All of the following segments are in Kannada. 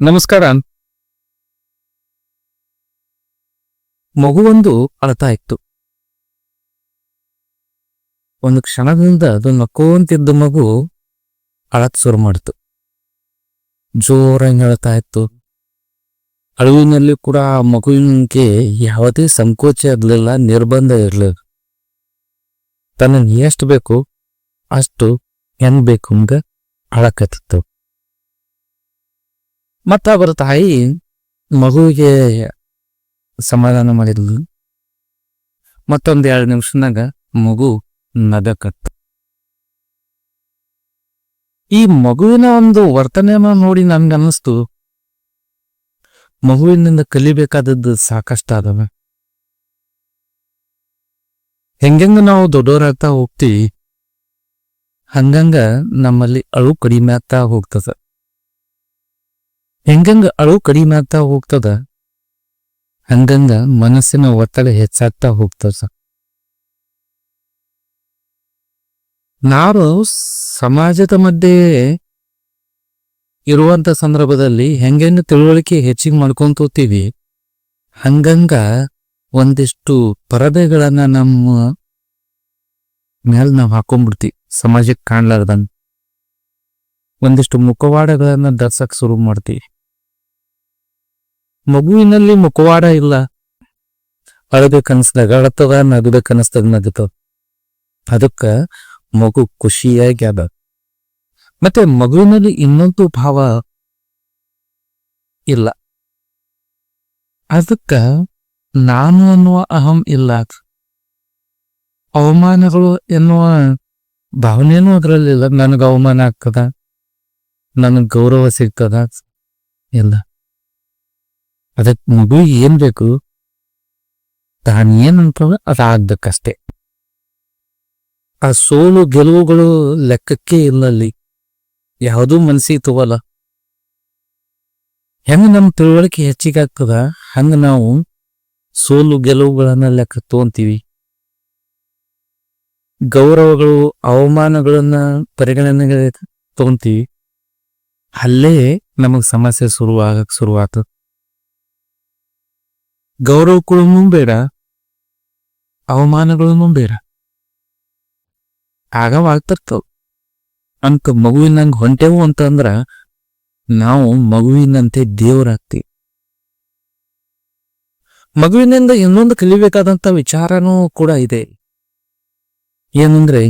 ನಮಸ್ಕಾರ. ಮಗುವೊಂದು ಅಳತಾ ಇತ್ತು ಒಂದು ಕ್ಷಣದಿಂದ ಅದು ನಕ್ಕೋಂತಿದ್ದ ಮಗು ಅಳತ್ ಶುರು ಮಾಡಿತು. ಜೋರಾಗಿ ಅಳತಾ ಇತ್ತು ಅಳುವಿನಲ್ಲಿ ಕೂಡ ಆ ಮಗುವಿನಿಗೆ ಯಾವುದೇ ಸಂಕೋಚ ಇರಲಿಲ್ಲ, ನಿರ್ಬಂಧ ಇರಲಿಲ್ಲ. ತನ್ನ ಎಷ್ಟು ಬೇಕು ಅಷ್ಟು ಹೆಂಗ್ ಬೇಕು ಹಂಗ ಅಳಕತ್ತಿತ್ತು. ಮತ್ತ ಅವರ ತಾಯಿ ಮಗುವಿಗೆ ಸಮಾಧಾನ ಮಾಡಿದ್ಲು. ಮತ್ತೊಂದು ಎರಡು ನಿಮಿಷನಾಗ ಮಗು ನದಕತ್ತು ಈ ಮಗುವಿನ ಒಂದು ವರ್ತನೆಯನ್ನು ನೋಡಿ ನನ್ಗನ್ನಿಸ್ತು. ಮಗುವಿನಿಂದ ಕಲಿಬೇಕಾದದ್ದು ಸಾಕಷ್ಟು ಅದಾವ ಹೆಂಗೆಂಗ ನಾವು ದೊಡ್ಡವರಾಗ್ತಾ ಹೋಗ್ತೀವಿ, ಹಂಗಂಗ ನಮ್ಮಲ್ಲಿ ಅಳು ಕಡಿಮೆ ಆಗ್ತಾ ಹೋಗ್ತದ. ಹೆಂಗಂಗ ಅಳು ಕಡಿಮೆ ಆಗ್ತಾ ಹೋಗ್ತದ? ಹಂಗಂಗ ಮನಸ್ಸಿನ ಒತ್ತಡ ಹೆಚ್ಚಾಗ್ತಾ ಹೋಗ್ತದ ನಾವು ಸಮಾಜದ ಮಧ್ಯೆ ಇರುವಂತ ಸಂದರ್ಭದಲ್ಲಿ ಹೆಂಗೆಂಗ ತಿಳುವಳಿಕೆ ಹೆಚ್ಚಿಗೆ ಮಾಡ್ಕೊಂತ ಹಂಗಂಗ ಒಂದಿಷ್ಟು ಪರದೆಗಳನ್ನ ನಮ್ಮ ಮೇಲೆ ನಾವು ಹಾಕೊಂಡ್ಬಿಡ್ತೀವಿ ಸಮಾಜಕ್ಕೆ ಕಾಣ್ಲಾರ್ದಂಗ. ಒಂದಿಷ್ಟು ಮುಖವಾಡಗಳನ್ನ ಧರ್ಸಕ್ ಶುರು ಮಾಡ್ತೀವಿ. ಮಗುವಿನಲ್ಲಿ ಮುಖವಾಡ ಇಲ್ಲ. ಅಳದ ಕನಸ್ದಾಗ ಅಳತದ ಕನಸ್ದಾಗ ನಗತದ ಅದಕ್ಕ ಮಗು ಖುಷಿಯಾಗಿ ಅದ. ಮತ್ತೆ ಮಗುವಿನಲ್ಲಿ ಇನ್ನೊಂದು ಭಾವ ಇಲ್ಲ. ಅದಕ್ಕ ನಾನು ಅನ್ನುವ ಅಹಂ ಇಲ್ಲ. ಅವಮಾನಗಳು ಎನ್ನುವ ಭಾವನೆನೂ ಅದರಲ್ಲಿಲ್ಲ. ನನಗೆ ಅವಮಾನ ಆಗ್ತದ. ನನಗೆ ಗೌರವ ಸಿಗ್ತದ. ಇಲ್ಲ. ಅದಕ್ಕೆ ಮಗುವಿಗೆ ಏನ್ ಬೇಕು? ತಾನು ಏನ್ ಅನ್ಕೊಂಡ ಅದಾಗ್ಬೇಕಷ್ಟೇ ಆ ಸೋಲು ಗೆಲುವುಗಳು ಲೆಕ್ಕಕ್ಕೆ ಇಲ್ಲಲ್ಲಿ. ಯಾವುದೂ ಮನಸ್ಸಿಗೆ ತಗೋಲ್ಲ ಹೆಂಗ ನಮ್ ತಿಳುವಳಿಕೆ ಹೆಚ್ಚಿಗೆ ಆಗ್ತದ? ಹಂಗ ನಾವು ಸೋಲು ಗೆಲುವುಗಳನ್ನ ಲೆಕ್ಕ ತಗೊಂತೀವಿ ಗೌರವಗಳು, ಅವಮಾನಗಳನ್ನ ಪರಿಗಣನೆಗೆ ತಗೊಂತೀವಿ ಅಲ್ಲೇ ನಮಗೆ ಸಮಸ್ಯೆ ಶುರುವಾಗಕ್ಕೆ ಶುರುವಾತು ಗೌರವಗಳನ್ನು ಬೇಡ ಅವಮಾನಗಳನ್ನು ಬೇಡ. ಆಗವಾಗ್ತಿರ್ತಾವ. ಅಂತ ಮಗುವಿನಂಗ್ ಹೊಂಟೆವು ಅಂತಂದ್ರ ನಾವು ಮಗುವಿನಂತೆ ದೇವರಾಗ್ತಿ ಮಗುವಿನಿಂದ ಇನ್ನೊಂದು ಕಲಿಬೇಕಾದಂತ ವಿಚಾರನೂ ಕೂಡ ಇದೆ. ಏನಂದ್ರೆ,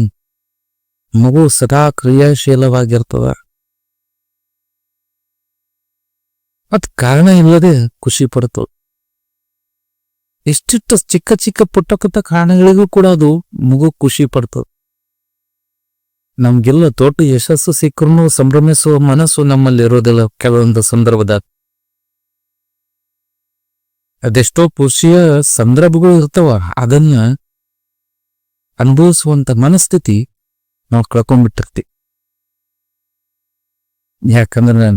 ಮಗು ಸದಾ ಕ್ರಿಯಾಶೀಲವಾಗಿರ್ತದ. ಅದ್ ಕಾರಣ ಇಲ್ಲದೆ ಖುಷಿ ಪಡ್ತು ಇಷ್ಟಿಷ್ಟು ಚಿಕ್ಕ ಚಿಕ್ಕ ಪುಟ್ಟ ಪುಟ್ಟ ಕಾರಣಗಳಿಗೂ ಕೂಡ ಅದು ಮಗು ಖುಷಿ ಪಡ್ತದೆ. ನಮ್ಗೆಲ್ಲ ದೊಡ್ಡ ಯಶಸ್ಸು ಸಿಕ್ಕರೂ ಸಂಭ್ರಮಿಸುವ ಮನಸ್ಸು ನಮ್ಮಲ್ಲಿ ಇರೋದಿಲ್ಲ ಕೆಲವೊಂದು ಸಂದರ್ಭದ ಅದೆಷ್ಟೋ ಖುಷಿಯ ಸಂದರ್ಭಗಳು ಇರ್ತಾವ, ಅದನ್ನ ಅನುಭವಿಸುವಂತ ಮನಸ್ಥಿತಿ ನಾವು ಕಳ್ಕೊಂಡ್ಬಿಟ್ಟಿರ್ತೀವಿ. ಯಾಕಂದ್ರೆ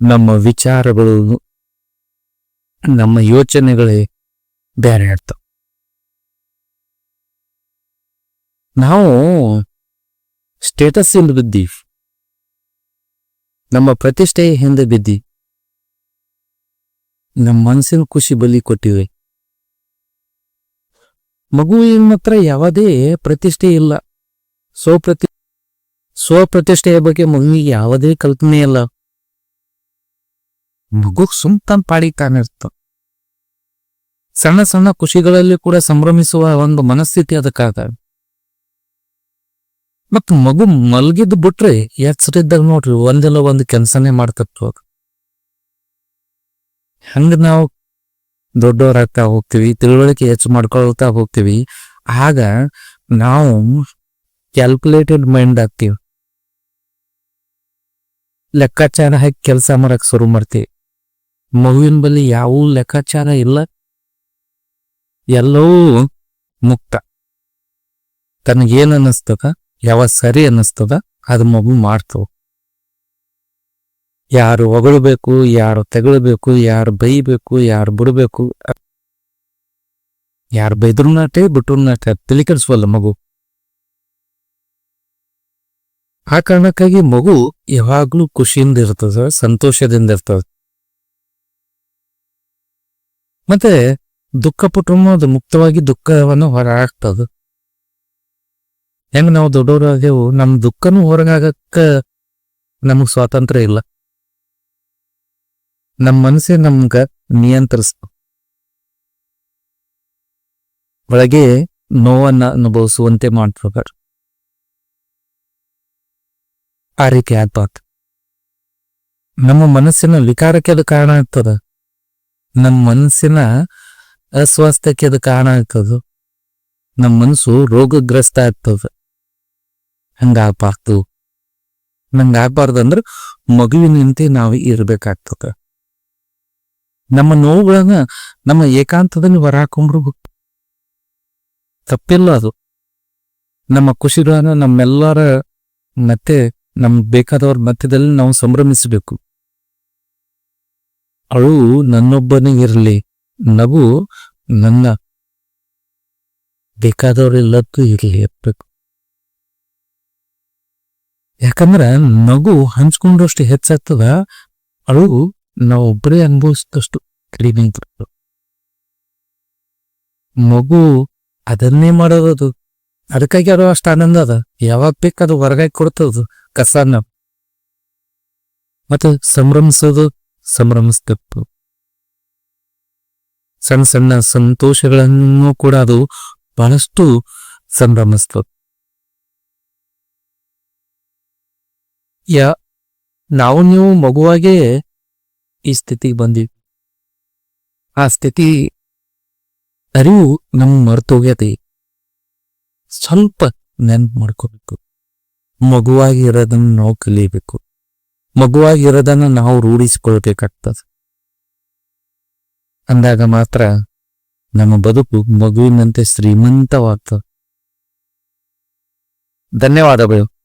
ನಮ್ಮ ವಿಚಾರಗಳು, ನಮ್ಮ ಯೋಚನೆಗಳೇ ಬೇರೆ ಅರ್ಥ ನಾವು ಸ್ಟೇಟಸ್ ಇಂದ ಬಿದ್ದಿ ನಮ್ಮ ಪ್ರತಿಷ್ಠೆ ಹಿಂದೆ ಬಿದ್ದಿ ನಮ್ಮ ಮನಸ್ಸಿನ ಖುಷಿ ಬಲಿ ಕೊಟ್ಟಿವೆ. ಮಗುವಿನ ಮಾತ್ರ ಯಾವುದೇ ಪ್ರತಿಷ್ಠೆ ಇಲ್ಲ. ಸ್ವಪ್ರತಿ, ಸ್ವಪ್ರತಿಷ್ಠೆಯ ಬಗ್ಗೆ ಮಗುವಿಗೆ ಯಾವುದೇ ಕಲ್ಪನೆ ಇಲ್ಲ. ಮಗು ಸುಮ್ ತನ್ ಪಾಡಿಗೆ ತಾನಿರ್ತ ಸಣ್ಣ ಸಣ್ಣ ಖುಷಿಗಳಲ್ಲಿ ಕೂಡ ಸಂಭ್ರಮಿಸುವ ಒಂದು ಮನಸ್ಥಿತಿ ಅದಕ್ಕಾದ. ಮತ್ ಮಗು ಮಲ್ಗಿದ್ ಬಿಟ್ರೆ ಎಚ್ಚರಿದ್ದಾಗ ನೋಡ್ರಿ ಒಂದೆಲ್ಲ ಒಂದು ಕೆಲಸನೇ ಮಾಡ್ತತ್ತು ಅದು. ಹಂಗ ನಾವು ದೊಡ್ಡವರಾಗ್ತಾ ಹೋಗ್ತೀವಿ, ತಿಳುವಳಿಕೆ ಹೆಚ್ಚು ಮಾಡ್ಕೊಳ್ತಾ ಹೋಗ್ತೀವಿ, ಆಗ ನಾವು ಕ್ಯಾಲ್ಕುಲೇಟೆಡ್ ಮೈಂಡ್ ಆಗ್ತೀವಿ. ಲೆಕ್ಕಾಚಾರ ಹಾಕಿ ಕೆಲಸ ಮಾಡಕ್ ಶುರು ಮಾಡ್ತೀವಿ. ಮಗುವಿನ ಬಳಿ ಯಾವ ಲೆಕ್ಕಾಚಾರ ಇಲ್ಲ. ಎಲ್ಲವೂ ಮುಕ್ತ. ತನಗೇನಿಸ್ತದ ಅನ್ನಿಸ್ತದ ಯಾವ ಸರಿ ಅನ್ನಿಸ್ತದ? ಅದು ಮಗು ಮಾಡ್ತವು. ಯಾರು ಹೊಗಳಬೇಕು, ಯಾರು ತೆಗಳಬೇಕು, ಯಾರು ಬೈಬೇಕು ಯಾರು ಬಿಡಬೇಕು. ಯಾರು ಬೈದ್ರು ನಾಟೆ ಬಿಟ್ಟರು ನಾಟೆ ತಲೆ ಕೆಡಿಸ್ವಲ್ಲ ಮಗು. ಆ ಕಾರಣಕ್ಕಾಗಿ ಮಗು ಯಾವಾಗ್ಲೂ ಖುಷಿಯಿಂದ ಇರ್ತದ, ಸಂತೋಷದಿಂದ ಇರ್ತದ. ಮತ್ತೆ ದುಃಖ ಪುಟುಂಬದ ಮುಕ್ತವಾಗಿ ದುಃಖವನ್ನು ಹೊರಹಾಕ್ತದ. ಹೆಂಗ್ ನಾವು ದೊಡ್ಡವರಾದೆವು ನಮ್ಮ ದುಃಖನೂ ಹೊರಗಾಗಕ್ಕ ನಮಗ್ ಸ್ವಾತಂತ್ರ್ಯ ಇಲ್ಲ. ನಮ್ಮ ಮನಸ್ಸೇ ನಮ್ಗ ನಿಯಂತ್ರಿಸ್ತ. ಒಳಗೆ ನೋವನ್ನ ಅನುಭವಿಸುವಂತೆ ಮಾಡ್ತಾರೆ ಆ ರೀತಿ ಆಗ್ಬಾರ್ದು ನಮ್ಮ ಮನಸ್ಸಿನ ವಿಕಾರಕ್ಕೆ ಅದು ಕಾರಣ ಆಗ್ತದ. ನಮ್ಮ ಮನಸ್ಸಿನ ಅಸ್ವಾಸ್ಥ್ಯಕ್ಕೆ ಅದು ಕಾರಣ ಆಗ್ತದೆ. ನಮ್ಮ ಮನಸ್ಸು ರೋಗಗ್ರಸ್ತ ಆಗ್ತದೆ. ಹಂಗಾಗ್ಬಾರ್ದು. ನಂಗಾಗ್ಬಾರ್ದು ಅಂದ್ರೆ ಮಗುವಿನಂತೆ ನಾವು ಇರ್ಬೇಕಾಗ್ತದ. ನಮ್ಮ ನೋವುಗಳನ್ನ ನಮ್ಮ ಏಕಾಂತದಲ್ಲಿ ಹೊರಹಾಕೊಂಡ್ರು ತಪ್ಪಿಲ್ಲ ಅದು. ನಮ್ಮ ಖುಷಿಗಳನ್ನ ನಮ್ಮೆಲ್ಲರ ಮತ್ತೆ ನಮ್ ಬೇಕಾದವ್ರ ಮಧ್ಯದಲ್ಲಿ ನಾವು ಸಂಭ್ರಮಿಸಬೇಕು. ಅಳು ನನ್ನೊಬ್ಬನೇ ಇರಲಿ. ನಗು ನನ್ನ ಬೇಕಾದವರೆಲ್ಲಕ್ಕೂ ಇರಲಿ ಇರಬೇಕು ಯಾಕಂದ್ರ ನಗು ಹಂಚ್ಕೊಂಡಷ್ಟು ಹೆಚ್ಚಾಗ್ತದ, ಅಳು ನಾವೊಬ್ಬರೇ ಅನುಭವಿಸಿದಷ್ಟು ಕಡಿಮೆ ಮಗು ಅದನ್ನೇ ಮಾಡೋದು, ಅದಕ್ಕಾಗಿ ಅದು ಅಷ್ಟು ಆನಂದ ಅದ. ಯಾವಾಗ ಬೇಕು ಅದು ಹೊರಗಾಗಿ ಕೊಡ್ತದ ಕಸನ. ಮತ್ತೆ ಸಂಭ್ರಮಿಸೋದು ಸಂಭ್ರಮಿಸ್ತಿತ್ತು ಸಣ್ಣ ಸಣ್ಣ ಸಂತೋಷಗಳನ್ನು ಕೂಡ ಅದು ಬಹಳಷ್ಟು ಸಂಭ್ರಮಿಸ್ತದ ಯಾ, ನಾವು ನೀವು ಮಗುವಾಗೆ ಈ ಸ್ಥಿತಿಗೆ ಬಂದಿವಿ. ಆ ಸ್ಥಿತಿ ಅರಿವು ನಮ್ ಮರ್ತೋಗ್ಯತಿ ಸ್ವಲ್ಪ ನೆನ್ಪು ಮಾಡ್ಕೋಬೇಕು. ಮಗುವಾಗಿ ಇರೋದನ್ನ ನಾವು ಕಲಿಬೇಕು. ಮಗುವಾಗಿರೋದನ್ನು ನಾವು ರೂಢಿಸಿಕೊಳ್ಬೇಕಾಗ್ತದ. ಅಂದಾಗ ಮಾತ್ರ ನಮ್ಮ ಬದುಕು ಮಗುವಿನಂತೆ ಶ್ರೀಮಂತವಾಗ್ತದೆ. ಧನ್ಯವಾದಗಳು.